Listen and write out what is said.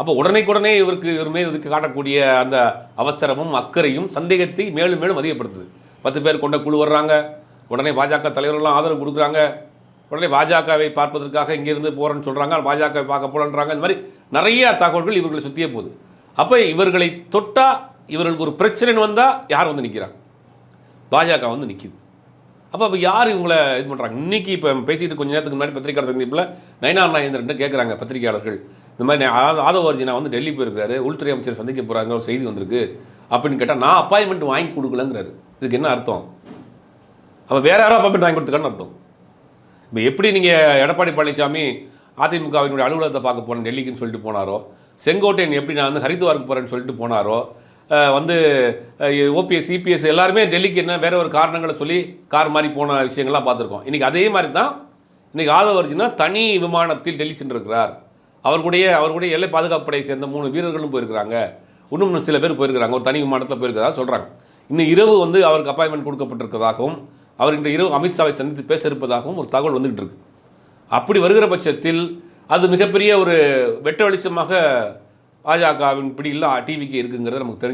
அப்போ உடனேக்குடனே இவருக்கு இவர் மீது இதுக்கு காட்டக்கூடிய அந்த அவசரமும் அக்கறையும் சந்தேகத்தை மேலும் மேலும் அதிகப்படுத்துது. பத்து பேர் கொண்ட குழு வர்றாங்க. உடனே பாஜக தலைவர்கள்லாம் ஆதரவு கொடுக்குறாங்க. உடனே பாஜகவை பார்ப்பதற்காக இங்கேருந்து போகிறேன்னு சொல்கிறாங்க பாஜகவை பார்க்க போகிறேன்றாங்க இந்த மாதிரி நிறைய தகவல்கள் இவர்களை சுற்றியே போகுது. அப்போ இவர்களை தொட்டால் இவர்களுக்கு ஒரு பிரச்சனைன்னு வந்தால் யார் வந்து நிற்கிறாங்க பாஜக வந்து நிற்கிது அப்போ அப்போ யார் இவங்களை இது பண்ணுறாங்க இன்றைக்கி இப்போ பேசிட்டு கொஞ்சம் நேரத்துக்கு முன்னாடி பத்திரிகையாளர் சந்திப்பில் நயனார் நாகேந்திரன் கேட்குறாங்க பத்திரிகையாளர்கள். இந்த மாதிரி நே- ஆதவ அர்ஜுனா வந்து டெல்லி போயிருக்காரு உள்துறை அமைச்சர் சந்திக்க போகிறாங்க ஒரு செய்தி வந்திருக்கு. அப்படின்னு கேட்டால் நான் அப்பாயின்மெண்ட் வாங்கி கொடுக்கலங்கிறாரு. இதுக்கு என்ன அர்த்தம்? அப்போ வேற யாரோ அப்பாயின்மெண்ட் வாங்கி கொடுத்துருக்கான்னு அர்த்தம். இப்போ எப்படி நீங்கள் எடப்பாடி பழனிசாமி அதிமுகவினுடைய அலுவலகத்தை பார்க்க போனேன் டெல்லிக்குன்னு சொல்லிட்டு போனாரோ செங்கோட்டையன் எப்படி நான் வந்து ஹரித்வாருக்கு போகிறேன்னு சொல்லிட்டு போனாரோ வந்து ஓபிஎஸ் சிபிஎஸ் எல்லாருமே டெல்லிக்கு என்ன வேற ஒரு காரணங்களை சொல்லி கார் மாதிரி போன விஷயங்கள்லாம் பார்த்துருக்கோம். இன்றைக்கி அதே மாதிரி தான் இன்றைக்கி ஆதவ அர்ஜுனா தனி விமானத்தில் டெல்லி சென்றிருக்கிறார். அவர்களுடைய அவர்களுடைய எல்லை பாதுகாப்பு படையை சேர்ந்த மூணு வீரர்களும் போயிருக்கிறாங்க. இன்னும் சில பேர் போயிருக்கிறாங்க. ஒரு தனி விமானத்தில் போயிருக்கிறதா சொல்கிறாங்க இன்னும் இரவு வந்து அவருக்கு அப்பாயின்மெண்ட் கொடுக்கப்பட்டிருக்கிறதாகவும் அவர் இன்று இரவு அமித்ஷாவை சந்தித்து பேச இருப்பதாகவும் ஒரு தகவல் வந்துகிட்டு இருக்கு. அப்படி வருகிற பட்சத்தில் அது மிகப்பெரிய ஒரு வெட்ட வெளிச்சமாக பாஜகவின் பிடியில் டிவிக்கு இருக்குங்கிறது நமக்கு தெரிஞ்சு